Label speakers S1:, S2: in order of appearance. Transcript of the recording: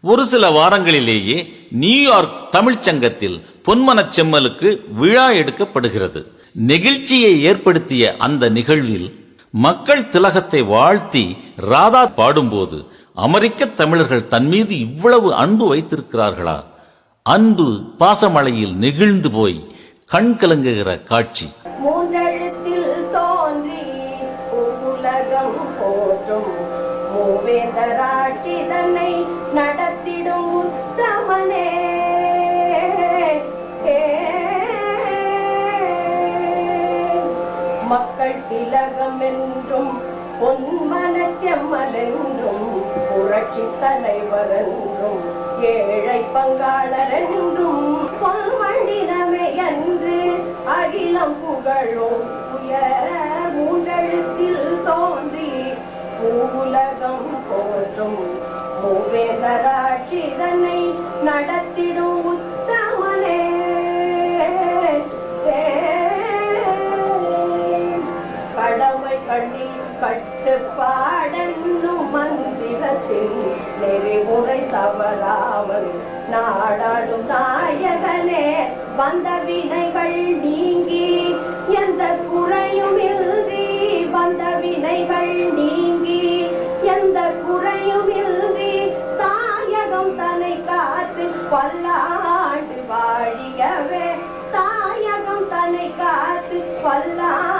S1: ஒரு சில வாரங்களிலேயே நியூயார்க் தமிழ்ச் சங்கத்தில் பொன்மனச் செம்மலுக்கு விழா எடுக்கப்படுகிறது. நெகிழ்ச்சியை ஏற்படுத்திய அந்த நிகழ்வில் மக்கள் திலகத்தை வாழ்த்தி ராதா பாடும்போது அமெரிக்க தமிழர்கள் தன் மீது இவ்வளவு அன்பு வைத்திருக்கிறார்களா? அன்பு பாசமலையில் நெகிழ்ந்து போய் கண் கலங்குகிற காட்சி.
S2: தோன்றி மக்கள் திலகம் என்றும் பொன்மன செம்மல் புரட்சி தலைவரென்றும் ஏழை பங்காளரென்றும் பொன்மணினமே என்று அகிலம் புகழும் உயர மூன்றெழுத்தில் தோன்றி பூவுலகம் போற்றும் மூவேந்தராட்சிதனை நடத்திடும் கடமை கண்ணி கட்டுப்பாடென்னும் மந்திரத்தில் நெறிமுறை தவறாமல் நாடாடும் நாயகனே வந்த வினைகள் நீங்கி எந்த குறையும் இன்றி. வந்த வினைகள் நீங்கி எந்த குறையும் இன்றி. தாயகம் தன்னை காத்து பல்லாண்டு வாழியவே. தாயகம் தன்னை காத்து பல்லாண்டு